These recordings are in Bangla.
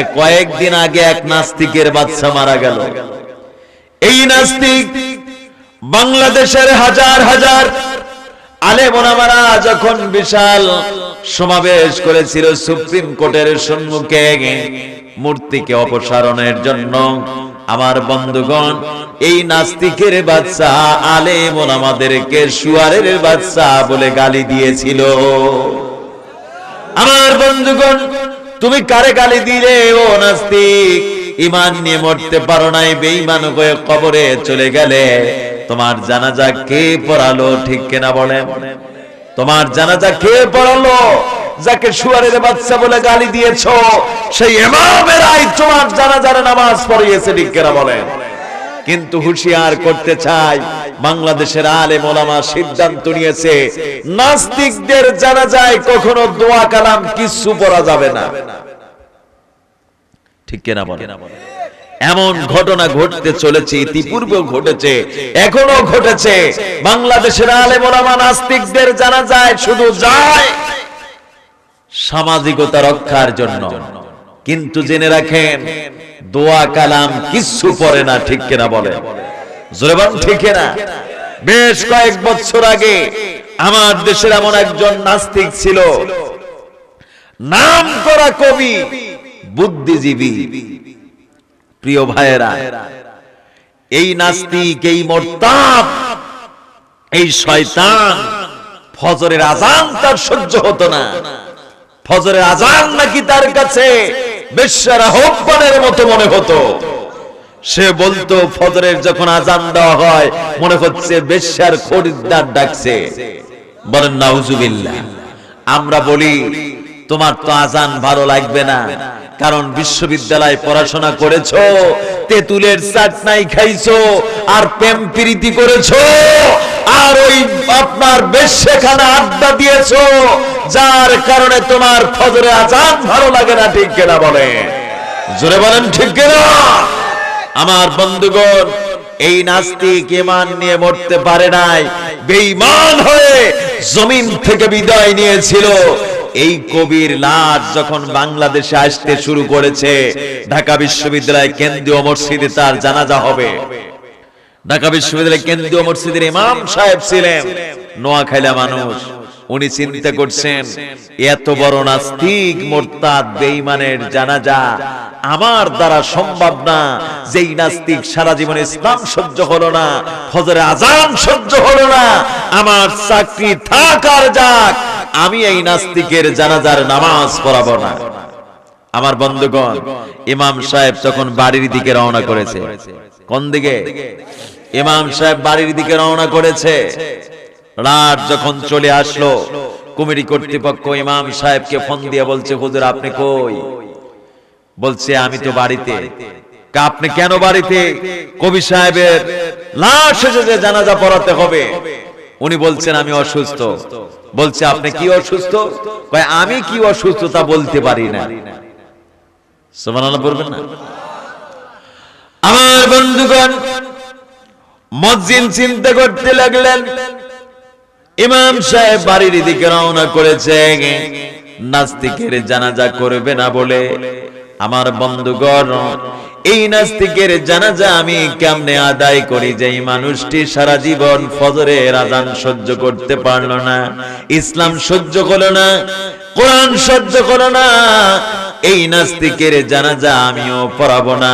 এ কয়েকদিন আগে এক নাস্তিকের বাচ্চা মারা গেল। এই নাস্তিক বাংলাদেশের হাজার হাজার আলে মোনামারা যখন বিশাল সমাবেশ করেছিল সুপ্রিম কোর্টের সম্মুখে মূর্তিকে অপসারণের জন্য, আমার বন্ধুগণ, এই নাস্তিকের বাচ্চা আলে মোনামাদেরকে সুয়ারের বাচ্চা বলে গালি দিয়েছিল। আমার বন্ধুগণ তুমি কারে গালি দিলে, ও নাস্তিক? ইমান নিয়ে মরতে পারো নাই, বেঈমান হয়ে কবরে চলে গেলে। তোমার জানাজা কে পড়ালো, ঠিক কিনা বলেন? তোমার জানাজা কে পড়ালো, যাকে সুয়ারের বাচ্চা বলে গালি দিয়েছ, সেই ইমামেরাই তোমার জানাজার নামাজ পড়িয়েছে, ঠিক কেনা বলেন? কিন্তু হুঁশিয়ার করতে চাই বাংলাদেশের আলে মোলামা সিদ্ধান্ত নিয়েছে, নাস্তিকদের জানা যায় কখনো দোয়া কালাম কিছু পড়া যাবে না। ঠিক কিনা বলে এমন ঘটনা ঘটতে চলেছে, ইতিপূর্বেও ঘটেছে, এখনও ঘটেছে। বাংলাদেশের আলে মোলামা নাস্তিকদের জানা যায় শুধু যায় সামাজিকতা রক্ষার জন্য। কিন্তু জেনে রাখেন, দোয়া কালাম কিচ্ছু পড়ে না, ঠিক কিনা বলে বেশ কয়েক বছর আগে আমার দেশের এমন একজন নাস্তিক ছিল। নাম করা কবি, বুদ্ধিজীবী। প্রিয় ভাইয়েরা, এই নাস্তিক, এই এই শয়তান ফজরের আজান তার সহ্য হতো না। ফজরের আজান নাকি তার কাছে বেশ্যার আহ্বানের মতো মনে হতো। সে বলতো, ফজরের যখন আজান দেওয়া হয়, মনে হচ্ছে বেশ্যার খরিদ্দার ডাকছে। বলেন, নাউজুবিল্লাহ। আমরা বলি, তোমার তো আজান ভালো লাগবে না, কারণ বিশ্ববিদ্যালয়ে পড়াশোনা করেছ, তেঁতুলের চাটনাই খাইছো, আর প্রেম প্রীতি করেছ, আর ওই আপনার বেশেখানা আড্ডা দিয়েছ, যার কারণে তোমার ফজরে আজান ভালো লাগে না। ঠিক কিনা বলে জোরে বলেন, ঠিক কিনা? আমার বন্ধুগণ, এই নাস্তিক ইমান নিয়ে মরতে পারে নাই, বেঈমান হয়ে জমিন থেকে বিদায় নিয়েছিল। এই কবির লাশ যখন বাংলাদেশে আসতে শুরু করেছে, ঢাকা বিশ্ববিদ্যালয় কেন্দ্রীয় মসজিদে তার জানাজা হবে। ঢাকা বিশ্ববিদ্যালয় কেন্দ্রীয় মসজিদের ইমাম সাহেব ছিলেন নোয়াখাইলা মানুষ। উনি চিন্তা করছেন এত বড় নাস্তিক মোরতাদ বেঈমানের জানাজা আমার দ্বারা সম্ভব না যেই নাস্তিক সারা জীবন ইসলাম সহ্য হলো না ফজরে আজান সহ্য হলো না আমার চাকরি থাক আর যাক আমি এই নাস্তিকের জানাজার নামাজ পড়াবো না। আমার বন্ধুগণ ইমাম সাহেব তখন বাড়ির দিকে রওনা করেছে। কোন দিকে? ইমাম সাহেব বাড়ির দিকে রওনা করেছে। রাত যখন চলে আসলো কমিটি কর্তৃপক্ষ ইমাম সাহেবকে ফোন দিয়ে বলছে, হুজুর, আপনি কই? বলছে, আমি তো বাড়িতে। আপনি কেন বাড়িতে? কবি সাহেবের লাশ এসেছে জানাজা পড়াতে হবে। উনি বলছেন, আমি অসুস্থ। বলছে, আপনি কি অসুস্থ? আমি কি অসুস্থ তা বলতে পারি না। বলবেন না? আমার বন্ধুগণ, মসজিদ চিন্তা করতে লাগলেন। ইমাম সাহেব বাড়ির দিকে রওনা করেছে। নাস্তিকের জানাজা করবে না বলে আমার বন্ধুগণ, এই নাস্তিকের জানাজা আমি কেমনে আদায় করি যে এই মানুষটি সারা জীবন ফজরের আজান সহ্য করতে পারল না, ইসলাম সহ্য করল না, কোরআন সহ্য করল না, এই নাস্তিকের জানাজা আমিও পড়াবো না।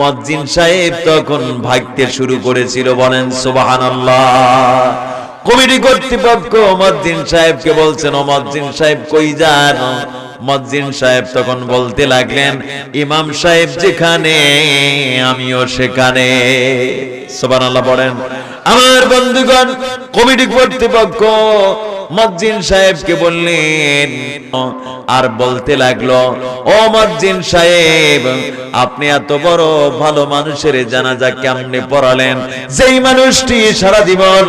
মজ্জিন সাহেব তখন ভাগতে শুরু করেছিল, বলেন, সুবহানাল্লাহ। কমিটি কর্তৃপক্ষ মজ্জিন সাহেবকে বলছেন, ও মজ্জিন সাহেব কই যান? মজ্জিন সাহেব তখন বলতে লাগলেন, ইমাম সাহেব যেখানে, আমিও সেখানে। সুবহানাল্লাহ বলেন। আমার বন্ধুগণ, কমিটি কর্তৃপক্ষ মজ্জিন সাহেবকে বললেন, আর বলতে লাগল, ও মজ্জিন সাহেব, আপনি এত বড় ভালো মানুষের জানাজা কেমনে পড়ালেন? যেই মানুষটি সারা জীবন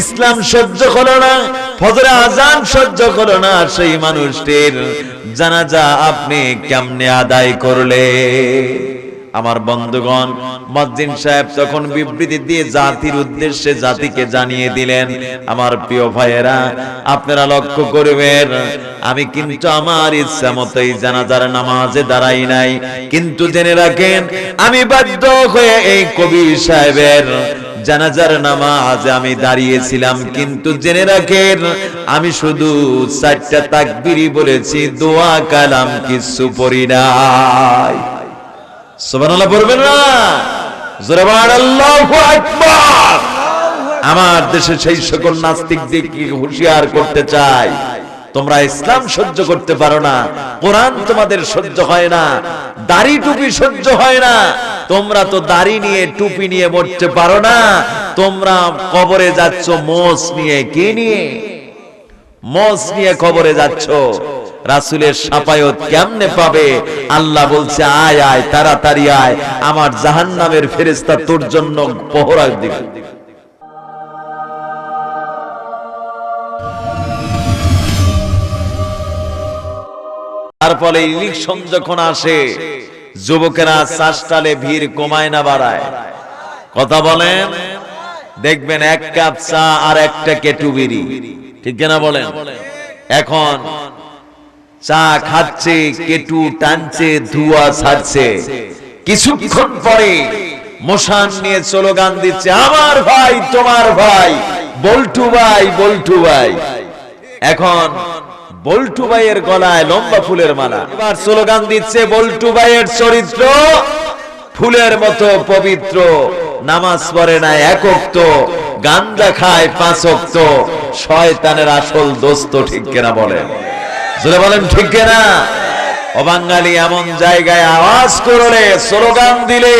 ইসলাম সহ্য করো না, ফজরে আজান সহ্য করো না, সেই মানুষটির জানাজা আপনি কেমনে আদায় করলে আমার বন্ধুগণ মজ্জিন সাহেব তখন বিবৃতি দিয়ে জাতির উদ্দেশ্যে জাতিকে জানিয়ে দিলেন, আমার প্রিয় ভাইয়েরা, আপনারা লক্ষ্য করবেন, আমি কিন্তু আমার ইচ্ছা মতোই জানাজার নামাজে দাঁড়াই নাই। কিন্তু জেনে রাখেন, আমি বাধ্য হয়ে এই কবি সাহেবের জানাজার নামাজ আমি দাঁড়িয়েছিলাম। কিন্তু জেনে রাখেন, আমি শুধু চারটা তাকবিরি বলেছি দোয়া কালাম কিছু পড়ি নাই। আমার দেশে সেই সকল নাস্তিকদেরকে হুঁশিয়ার করতে চাই তোমরা ইসলাম সহ্য করতে পারো না, কোরআন তোমাদের সহ্য হয় না, দাড়ি টুপি সহ্য হয় না। তোমরা তো দাড়ি নিয়ে, টুপি নিয়ে মরতে পারো না। তোমরা কবরে যাচ্ছ, মোষ নিয়ে, কে নিয়ে? মোষ নিয়ে কবরে যাচ্ছ। রাসুলের সাপায়ত কেমনে পাবে? আল্লাহ বলছে, আয় আয়, তাড়াতাড়ি আয়। আমার জাহান্নামের ফেরেস্তা তোর জন্য পহরা দিবে। তারপরে আসে, যুবকেরা চাষটালে ভিড় কমায় না বাড়ায়। কথা বলেন? দেখবেন এক কাপ চা আর একটা কেটু ঠিক কিনা বলেন? এখন চা খাচ্ছে, কেটু টানছে, ধোয়া ছাড়ছে। কিছুক্ষণ পরে মশান নিয়ে স্লোগান দিচ্ছে, আমার ভাই, তোমার ভাই, বল্টু ভাই বল্টু ভাই। এখন বল্টু ভাইয়ের গলায় লম্বা ফুলের মালা। এবার স্লোগান দিচ্ছে, বল্টু ভাইয়ের চরিত্র ফুলের মতো পবিত্র। নামাজ পড়ে না একক তো গান্দা খায় পাঁচক তো শয়তানের আসল দোস্ত ঠিক কেনা বলেন? জোরে বলেন, ঠিক কেনা? অবাঙ্গালি এমন জায়গায় আওয়াজ করলে, স্লোগান দিলে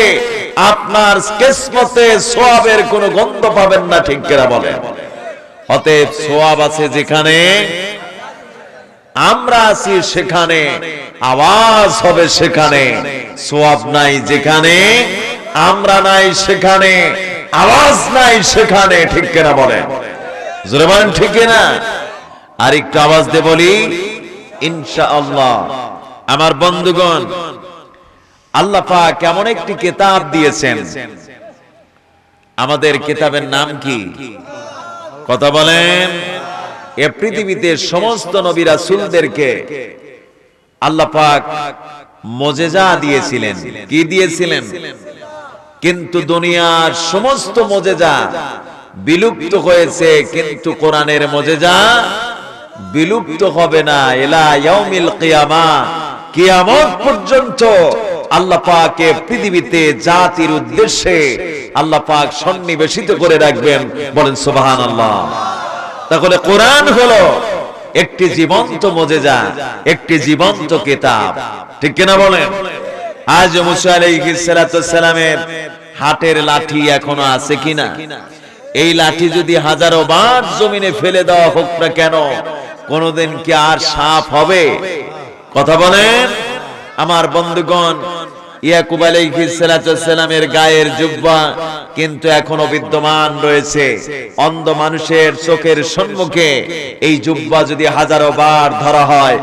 আপনার কেসমতে সোয়াবের কোনো গন্ধ পাবেন না, ঠিক কেনা বলেন? অতএব সোয়াব আছে যেখানে, আমরা আছি সেখানে, আওয়াজ হবে সেখানে, সোয়াব নাই যেখানে, আমরা নাই সেখানে, আওয়াজ নাই সেখানে, ঠিক কেনা বলে জোরে বলেন, ঠিক কিনা? আর একটু আওয়াজ দিয়ে বলি ইনশাআল্লাহ। আমার বন্ধুগণ, আল্লাহ পাক কেমন একটি কিতাব দিয়েছেন। আমাদের কিতাবের নাম কি? কথা বলেন। এ পৃথিবীতে সমস্ত নবী রাসূলদেরকে আল্লাহ পাক মজেজা দিয়েছিলেন। কি দিয়েছিলেন? কিন্তু দুনিয়ার সমস্ত মজেজা বিলুপ্ত হয়েছে, কিন্তু কোরআনের মজেজা বিলুপ্ত হবে না। এলা ইয়াউমিল কিয়ামা। কিয়ামত পর্যন্ত আল্লাহ পাকে পৃথিবীতে জাতির উদ্দেশ্যে আল্লাহ পাক সন্নিবেশিত করে রাখবেন। বলেন, সুবহানাল্লাহ। তাহলে কোরআন হলো একটি জীবন্ত মজেজা, একটি জীবন্ত কিতাব। ঠিক কিনা বলেন? আজ মুসা আলাইহিস সালামের হাটের লাঠি এখনও আছে কিনা? এই লাঠি যদি হাজারো বার জমিনে ফেলে দেওয়া হোক না কেন কোনদিন কি আর সাপ হবে? কথা বলেন? আমার বন্ধুগণ, ইয়াকুব আলাইহিস সালামের গায়ের জুব্বা কিন্তু এখনও বিদ্যমান রয়েছে। অন্ধ মানুষের চোখের সম্মুখে এই জুব্বা যদি হাজারো বার ধরা হয়,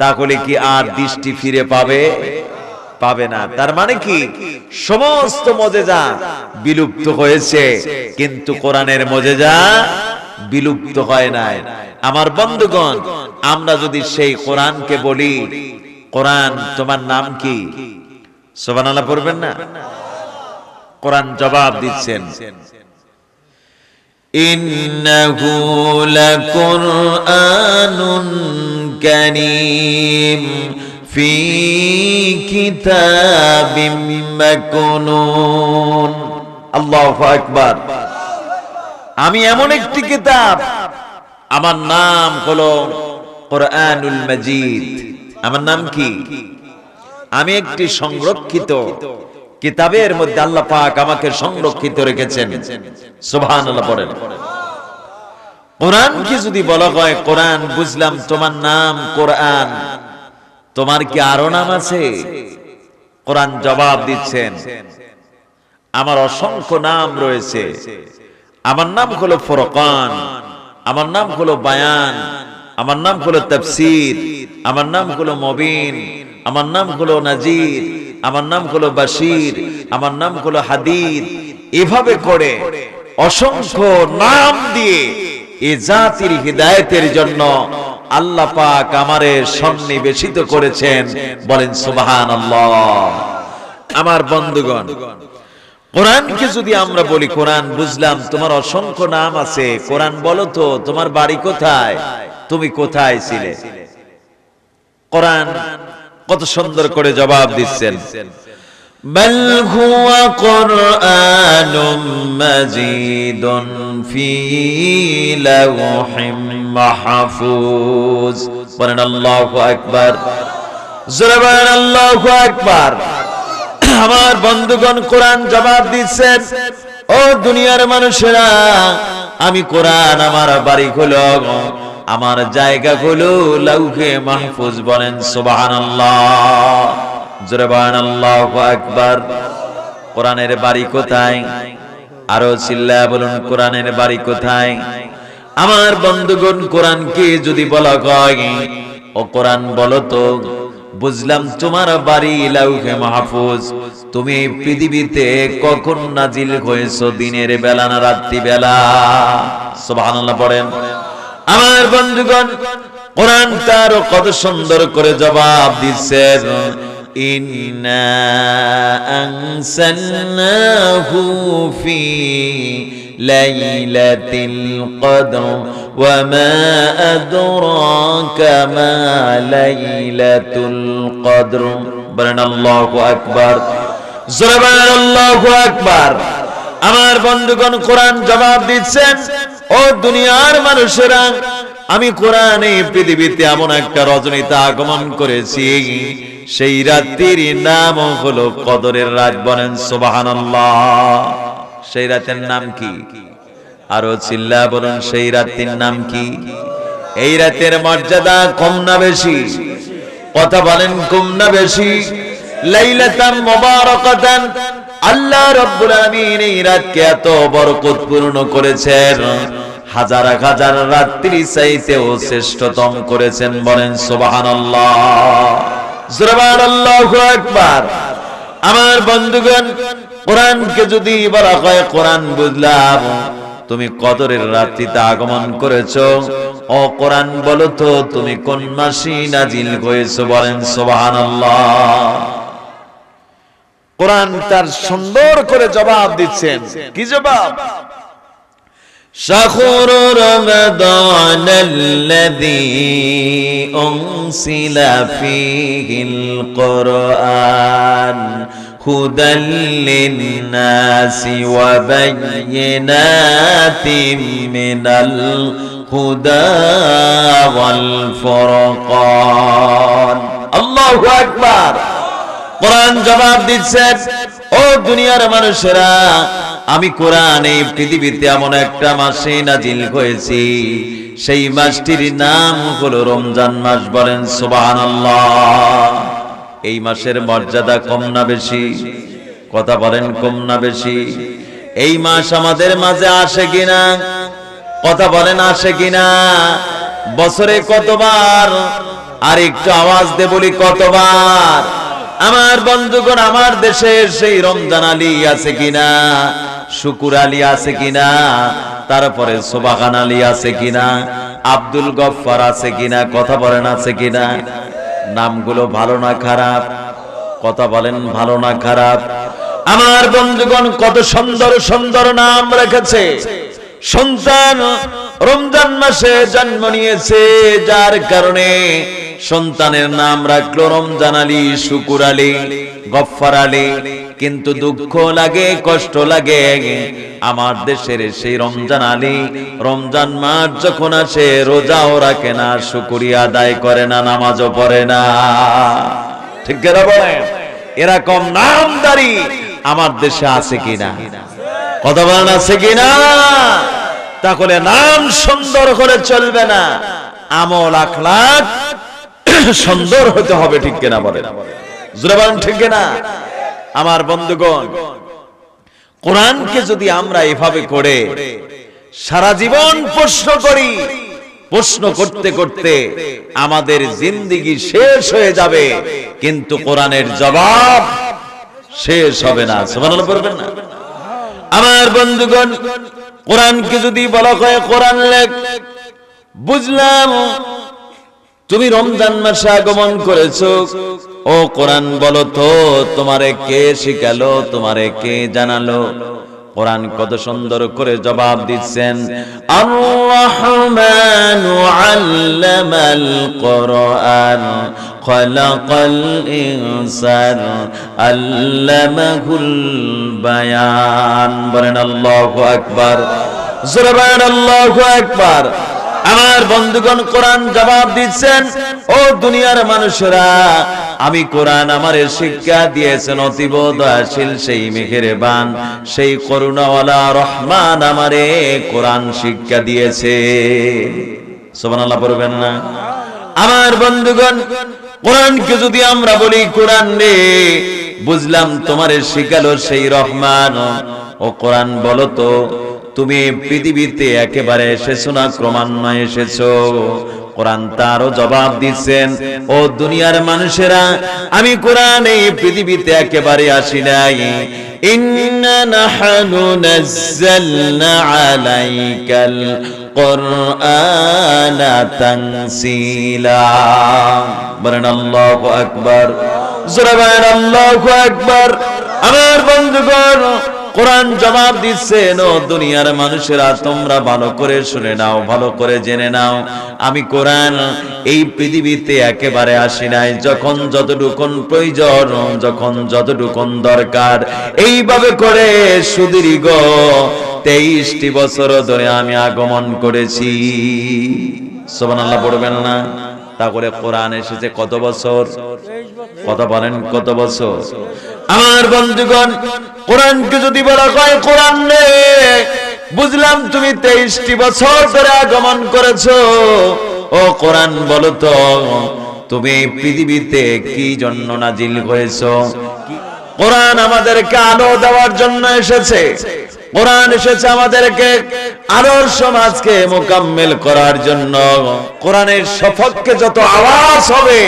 তাহলে কি আর দৃষ্টি ফিরে পাবে? পাবে না। তার মানে কি? সমস্ত মজেজা বিলুপ্ত হয়েছে, কিন্তু কোরআনের মজেজা বিলুপ্ত হয় নাই। আমার বন্ধুগণ আমরা যদি সেই কোরআনকে বলি কোরআন তোমার নাম কি? পড়বেন না? কোরআন জবাব দিচ্ছেন। ইন্নাহু লাকুরআনুন কারীম ফি কিতাবিম মাকনুন। আল্লাহু আকবার। আমি এমন একটি কিতাব, আমার নাম হলো কোরআনুল মাজিদ। আমার নাম কি? আমি একটি সংরক্ষিত কিতাবের মধ্যে আল্লাহ পাক আমাকে সংরক্ষিত রেখেছেন। সুবহানাল্লাহ পড়েন। কোরআন কি যদি বলা হয়, কোরআন বুঝলাম, তোমার নাম কোরআন। তোমার কি আরও নাম আছে? কোরআন জবাব দিচ্ছেন। আমার অসংখ্য নাম রয়েছে। আমার নাম হলো ফরকান, আমার নাম হলো বায়ান, আমার নাম হলো তাফসীর, আমার নাম হলো মবিন, আমার নাম হলো নাজির, আমার নাম হলো বাশির, আমার নাম হলো হাদিদ। এভাবে করে অসংখ্য নাম দিয়ে এ জাতির হৃদায়তের জন্য আল্লাহ পাক আমারে সন্নিবেশিত করেছেন। বলেন সুবাহান আমার বন্ধুগণ কোরআনকে যদি আমরা বলি কোরআন বুঝলাম তোমার অসংখ্য নাম আছে কোরআন বলো তো তোমার বাড়ি কোথায় তুমি কোথায় ছিলে কোরআন কত সুন্দর করে জবাব দিচ্ছেন بل هو قرآن مجيد في لوح محفوظ বলেন আল্লাহু আকবার জোরে বলেন আল্লাহু আকবার আমার বন্ধুগণ কোরআন জবাব দিচ্ছেন, ও দুনিয়ার মানুষেরা, আমি কোরআন আমার বাড়ি হলো আমার জায়গা হলো লৌহে মাহফুজ বলেন আকবার। কোরআনের বাড়ি কোথায়? আরও চিল্লা বলুন, কোরআনের বাড়ি কোথায়? আমার বন্ধুগণ, কোরআনকে যদি বলা হয়, ও কোরআন বলো তো, বুঝলাম তোমার বাড়ি লাউহে মাহফুজ। তুমি এই পৃথিবীতে কখন নাজিল হয়েছো দিনের বেলা না রাত্রি বেলা সুবহানাল্লাহ পড়েন। আমার বন্ধুগণ, কোরআন তার কত সুন্দর করে জবাব দিচ্ছেন। ইন্না আনসালনাহু আমার বন্ধুগণ কোরআন জবাব দিচ্ছেন, ও দুনিয়ার মানুষেরা, আমি কোরআন এই পৃথিবীতে এমন একটা রজনীতে আগমন করেছি, সেই রাত্রির নাম হলো কদরের রাত বলেন সুবহানাল্লাহ। সেই রাতের নাম কি? আরও চিল্লা বলুন, সেই রাত্রির নাম কি? এই রাতের মর্যাদা কম না বেশি? কথা বলেন, কম না বেশি? লাইলাতান মুবারাকাতান। আল্লাহ রাব্বুল আলামিন এই রাতকে এত বরকতপূর্ণ করেছেন। হাজার হাজার রাত্রি চাইতেও শ্রেষ্ঠতম করেছেন বলেন সুবহানাল্লাহ। জোরবার আল্লাহু আকবার। আমার বন্ধুগণ, কোরআনকে যদি বলা হয় কোরআন বুঝলাম। তুমি কদরের রাত্রিতে আগমন করেছ। ও কোরআন বলো তো, তুমি কোন মাসি নাজিল হয়েছো বলেন সুবহানাল্লাহ। কোরআন তার সুন্দর করে জবাব দিচ্ছেন কি জবাব شهر رمضان الذي أنزل فيه القرآن هدى للناس وبينات من الهدى والفرقان الله أكبر কোরআন জবাব দিচ্ছেন ও দুনিয়ার মানুষেরা, আমি কোরআন এই পৃথিবীতে এমন একটা মাসে নাজিল হয়েছি। সেই মাসটির নাম হলো রমজান মাস। বলেন, সুবহানাল্লাহ। এই মাসের মর্যাদা কম না বেশি? কথা বলেন, কম না বেশি? এই মাস আমাদের মাঝে আসে কিনা? কথা বলেন, আসে কিনা? বছরে কতবার? আর একটু আওয়াজ দে বলি, কতবার? আমার বন্ধুগণ, আমার দেশে সেই রমজান আলী আছে কিনা? শুকুর আলী আছে কিনা? তারপরে সোবাগান আলী আছে কিনা? আব্দুল গফফার আছে কিনা? কথা বলেন, আছে কিনা? নামগুলো ভালো না খারাপ? কথা বলেন, ভালো না খারাপ? আমার বন্ধুগণ, কত সুন্দর সুন্দর নাম রেখেছে। সন্তান রমজান মাসে জন্ম নিয়েছে, যার কারণে সন্তানের নাম রাখল রমজান আলী, শুকুর আলী, গফফার আলী। কিন্তু দুঃখ লাগে, কষ্ট লাগে। আমার দেশের সেই রমজান আলী, রমজান মাস যখন আসে, রোজাও রাখে না, শুকুরিয়া আদায় করে না, নামাজও পড়ে না। ঠিক কেনা বলেন? এরকম নামদারি আমার দেশে আছে কিনা? কথা বলেন, আছে কিনা? তাহলে নাম সুন্দর করে চলবে না। আমল, আখলাক সুন্দর হতে হবে, ঠিক কিনা জোরে ঠিক কিনা? আমার বন্ধুগণ, কোরআনকে যদি আমরা এভাবে করে সারা জীবন প্রশ্ন করি, প্রশ্ন করতে করতে আমাদের জিন্দিগি শেষ হয়ে যাবে, কিন্তু কোরআনের জবাব শেষ হবে না। সুবহানাল্লাহ না? আমার বন্ধুগণ, কোরআনকে যদি বলা হয় কোরআন লেখ, বুঝলাম তুমি রমজান মাসে আগমন করেছ। ও কোরআন বলো তো, তোমারে কে শিখালো, তোমারে কে জানালো? কোরআন কত সুন্দর করে জবাব দিচ্ছেন। বলেন আল্লাহু আকবার। আমার বন্ধুগণ কোরআন জবাব দিচ্ছেন, ও দুনিয়ার মানুষেরা, আমি কোরআন আমারে শিক্ষা দিয়েছেন, অতীব দয়াশীল সেই মেঘের বান সেই করুণাওয়ালা রহমান আমারে কোরআন শিক্ষা দিয়েছে। সোবানাল্লাহ পড়বেন না? আমার বন্ধুগণ, কোরআনকে যদি আমরা বলি কোরআন রে, বুঝলাম তোমারে শিখালো সেই রহমান। ও কোরআন বলো তো তুমি পৃথিবীতে একেবারে এসেছ না ক্রমান্বয়ে এসেছ। কোরআন তারও জবাব দিচ্ছেন, ও দুনিয়ার মানুষেরা, আমি কোরআন এই পৃথিবীতে একেবারে আসি নাই। আকবার। আমার বন্ধুগণ কোরআন জবাব দিচ্ছেন দুনিয়ার মানুষেরা তোমরা ভালো করে শুনে নাও, ভালো করে জেনে নাও। আমি কোরআন এই পৃথিবীতে একেবারে আসি নাই। যখন যতটুকুন প্রয়োজন, যখন যতটুকুন দরকার, এইভাবে করে সুদীর্ঘ তেইশটি বছর ধরে আমি আগমন করেছি। সোবান আল্লাহ পড়বেন না? তা করে কোরআন এসেছে কত বছর? কত বলেন কত বছর? আমার বন্ধুগণ কোরআনকে যদি বলা হয় কোরআন রে, বুঝলাম তুমি তেইশটি বছর ধরে আগমন করেছ। ও কোরআন বলো তো, তুমি পৃথিবীতে কি জন্য নাজিল হয়েছ? কোরআন আমাদেরকে আলো দেওয়ার জন্য এসেছে। কোরআন এসেছে আমাদেরকে আলোর সমাজকে মোকাম্মেল করার জন্য। কোরআনের সপক্ষে যত আওয়াজ হবে,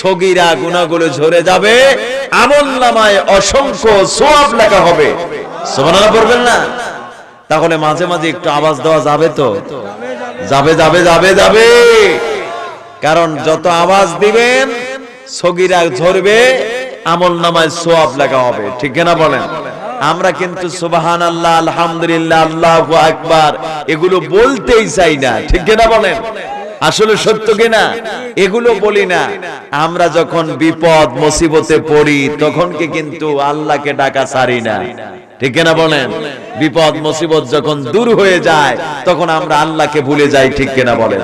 সগিরা গুণাগুলো ঝরে যাবে, আমল নামায় অসংখ্য সোয়াব লেখা হবে। সোমানা পড়বেন না? তাহলে মাঝে মাঝে একটু আওয়াজ দেওয়া যাবে তো? যাবে যাবে যাবে যাবে। কারণ যত আওয়াজ দিবেন, সগিরা ঝরবে, আমল নামায় সোয়াব লেখা হবে। ঠিক না বলেন? আমরা কিন্তু সুবাহান আল্লাহ আলহামদুলিল্লাহ, আল্লাহ আকবার। এগুলো বলতেই চাই না। ঠিক না বলেন? আসলে সত্য কিনা? এগুলো বলি না। আমরা যখন বিপদ, মুসিবতে পড়ি, তখন কি কিন্তু আল্লাহকে ডাকা ছাড়ি না। ঠিক না বলেন? বিপদ, মুসিবত যখন দূর হয়ে যায়, তখন আমরা আল্লাহকে ভুলে যাই, ঠিক কিনা বলেন?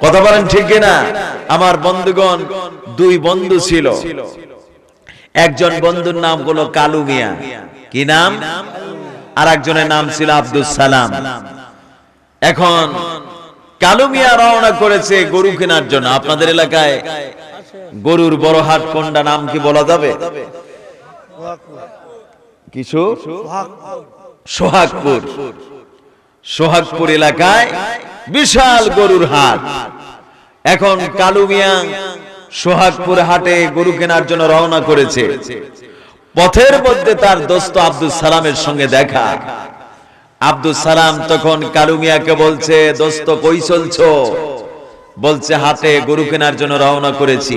কথা বলেন ঠিক কিনা? আমার বন্ধুগণ, দুই বন্ধু ছিল। একজন বন্ধুর নাম হলো কালু মিয়া। কি নাম? আর একজনের নাম ছিল আব্দুল সালাম। এখন কালু মিয়া রওনা করেছে গরু কেনার জন্য। আপনাদের এলাকায় গরুর বড় হাট কোনটা, নাম কি বলা যাবে? কিছু? সোহাগপুর। সোহাগপুর এলাকায় বিশাল গরুর হাট। এখন কালু মিয়া সোহাগপুর হাটে গরু কেনার জন্য রওনা করেছে। পথের মধ্যে তার দোস্ত আব্দুল সালামের সঙ্গে দেখা। আব্দুল সালাম তখন কালু মিয়াকে বলছে, দোস্ত, কই চলছো? বলছে হাটে গরু কেনার জন্য রওনা করেছি।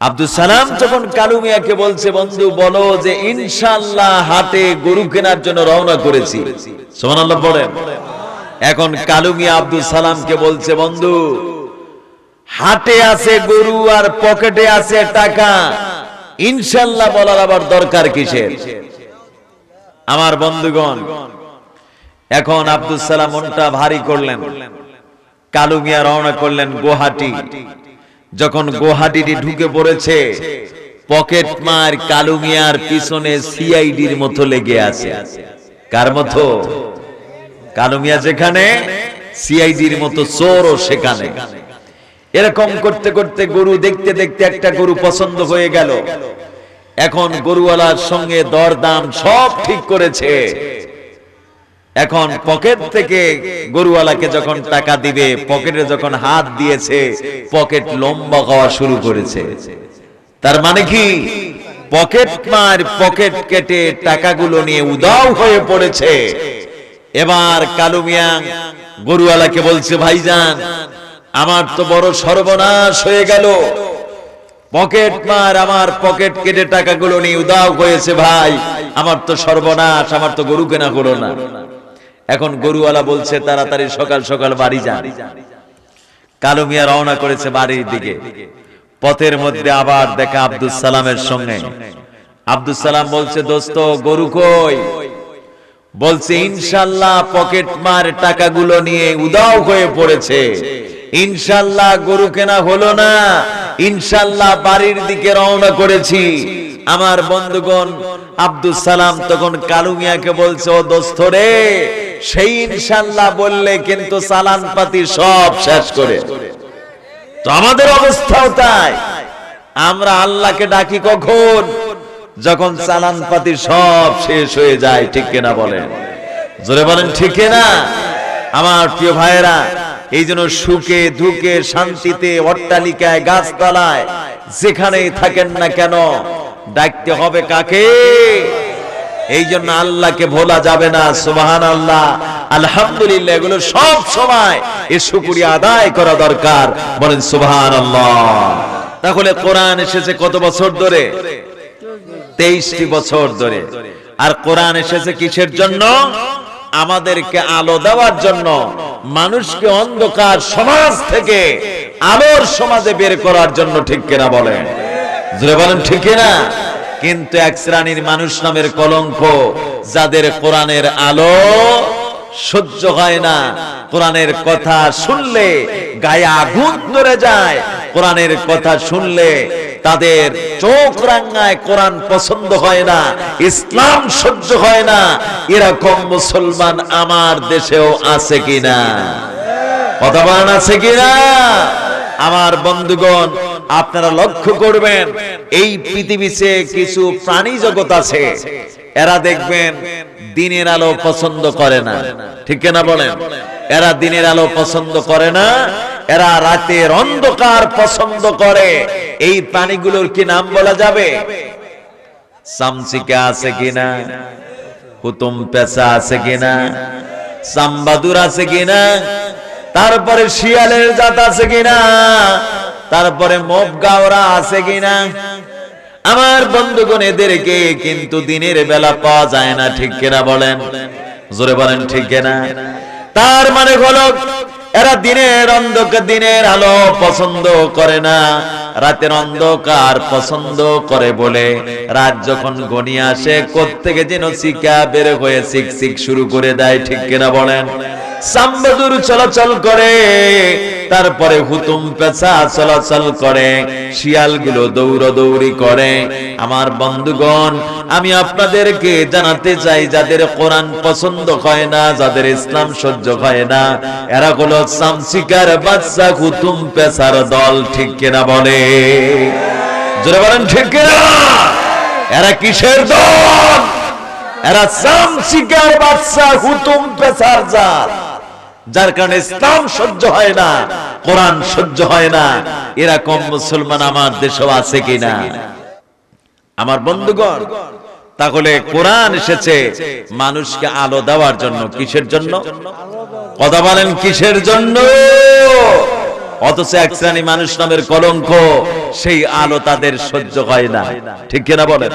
আব্দুল সালাম যখন কালু মিয়াকে বলছে, বন্ধু, বলো যে ইনশাল্লাহ হাটে গরু কেনার জন্য রওনা করেছি। সোমানাল্লাহ বলেন। এখন কালু মিয়া আব্দুল সালামকে বলছে, বন্ধু হাটে আছে গরু আর পকেটে আছে টাকা। ইনশাল্লাহ বলার আবার দরকার কিসের? আমার বন্ধুগণ, এখন আব্দুল সালাম মনটা ভারী করলেন। কালু মিয়া রওনা করলেন গুয়াহাটি। যখন গুয়াহাটিটি ঢুকে পড়েছে, পকেট মার কালু মিয়ার পিছনে সিআইডির মতো লেগে আছে। কার মতো? কালু মিয়া যেখানে, সিআইডির মতো চোরও সেখানে। এরকম করতে করতে গরু দেখতে দেখতে একটা গরু পছন্দ হয়ে গেল। এখন গরুওয়ালার সঙ্গে দরদাম সব ঠিক করেছে। এখন পকেট থেকে গরুওয়ালাকে যখন টাকা দিবে, পকেটে যখন হাত দিয়েছে, পকেট লম্বা হওয়া শুরু করেছে। তার মানে কি? পকেট মার পকেট কেটে টাকাগুলো নিয়ে উদাও হয়ে পড়েছে। এবার কালু মিয়া গরুওয়ালাকে বলছে, ভাইজান আমার তো বড় সর্বনাশ হয়ে গেল। পকেট মার আমার পকেট কেটে টাকাগুলো নিয়ে উদাও হয়েছে ভাই। আমার তো সর্বনাশ, আমার তো গরু কেনা হলো না। এখন গরুওয়ালা বলছে, তাড়াতাড়ি সকাল সকাল বাড়ি যান কালো মিয়া রওনা করেছে বাড়ির দিকে। পথের মধ্যে আবার দেখা আব্দুল সালামের সঙ্গে। আব্দুল সালাম বলছে, দোস্ত, গরু কই? বলছে ইনশাল্লাহ পকেট মার টাকাগুলো নিয়ে উদাও হয়ে পড়েছে। ইনশাল্লাহ গরু কেনা হলো না। ইনশাল্লাহ বাড়ির দিকে রওনা করেছি। আমার বন্ধুগণ আব্দুল সালাম তখন কালু মিয়াকে বলছে, ও দোস্ত রে, সেই ইনশাল্লাহ বললে কিন্তু সালান পাতি সব শেষ করে। তো আমাদের অবস্থাও তাই। আমরা আল্লাহকে ডাকি কখন? যখন চালান পাতি সব শেষ হয়ে যায়, ঠিক কিনা বলেন? জোরে বলেন, ঠিক না আমার প্রিয় ভাইয়েরা এই জন্য সুখে ধুকে শান্তিতে, অট্টালিকায়, গাছতলায়, যেখানেই থাকেন না কেন, ডাকতে হবে কাকে? এই জন্য আল্লাহকে ভোলা যাবে না সুবাহান আল্লাহ আলহামদুলিল্লাহ, এগুলো সব সময় এ শুকুরিয়া আদায় করা দরকার। বলেন সুবাহান আল্লাহ তাহলে কোরআন এসেছে কত বছর ধরে? তেইশটি বছর ধরে। আর কোরআন এসেছে কিসের জন্য? আমাদেরকে আলো দেওয়ার জন্য। মানুষকে অন্ধকার সমাজ থেকে আলোর সমাজে বের করার জন্য ঠিক কিনা বলেন? জোরে বলেন, ঠিক কিনা? কিন্তু এক শ্রেণির মানুষ নামের কলঙ্ক, যাদের কোরআনের আলো সহ্য হয় না, কোরআনের কথা শুনলে গায়ে আগুন ধরে যায়, কোরআনের কথা শুনলে তাদের চোখ রাঙ্গায় কোরআন পছন্দ হয় না, ইসলাম সহ্য হয় না, এরকম মুসলমান আমার দেশেও আছে কিনা? কথা বলেন, আছে কিনা? আমার বন্ধুগণ, আপনারা লক্ষ্য করবেন, এই পৃথিবীতে কিছু প্রাণী জগৎ আছে, এরা দেখবেন দিনের আলো পছন্দ করে না। ঠিক না বলেন? এরা দিনের আলো পছন্দ করে না এরা রাতের অন্ধকার পছন্দ করে। এই প্রাণীগুলোর কি নাম বলা যাবে? সামসিকা আছে কিনা? হুতুম পেশা আছে কিনা? সাম্বাদুর আছে কিনা? তারপরে শিয়ালের জাত আছে কিনা? তারপরে মোব গাওরা আছে কিনা? আমার বন্ধুগণ, এদেরকে কিন্তু দিনের বেলা পাওয়া যায় না, ঠিক কিনা বলেন? জোরে বলেন, ঠিক কিনা? তার মানে হলো এরা দিনের অন্ধকার দিনের আলো পছন্দ করে না। রাতের অন্ধকার পছন্দ করে বলে। রাত যখন গনিয়ে আসে, কোত্থেকে যেন শিকা বের হয়ে শিক শিক শুরু করে দেয়, ঠিক কিনা বলেন? সাম্বাদুর চলাচল করে, তারপরে হুতুম পেশা চলাচল করে, শিয়ালগুলো দৌড়দৌড়ি করে। আমার বন্ধুগণ, আমি আপনাদেরকে জানাতে চাই, যাদের কোরআন পছন্দ হয় না, যাদের ইসলাম সহ্য হয় না, এরা হলো সামসিকার বাচ্চা হুতুম পেশার দল, ঠিক কিনা বলে? জোরে বলেন, ঠিক কিনা? এরা কিসের দল? এরা সামসিকার বাচ্চা হুতুম পেশার জাত। যার কারণে ইসলাম সহ্য হয় না, কোরআন সহ্য হয় না। এরকম মুসলমান আমার দেশেও আছে কিনা? আমার বন্ধুগণ, তাহলে কোরআন এসেছে মানুষকে আলো দেওয়ার জন্য, কিসের জন্য? কথা বলেন, কিসের জন্য? অথচ এক শ্রেণি মানুষ নামের কলঙ্ক, সেই আলো তাদের সহ্য হয় না। ঠিক কিনা বলেন?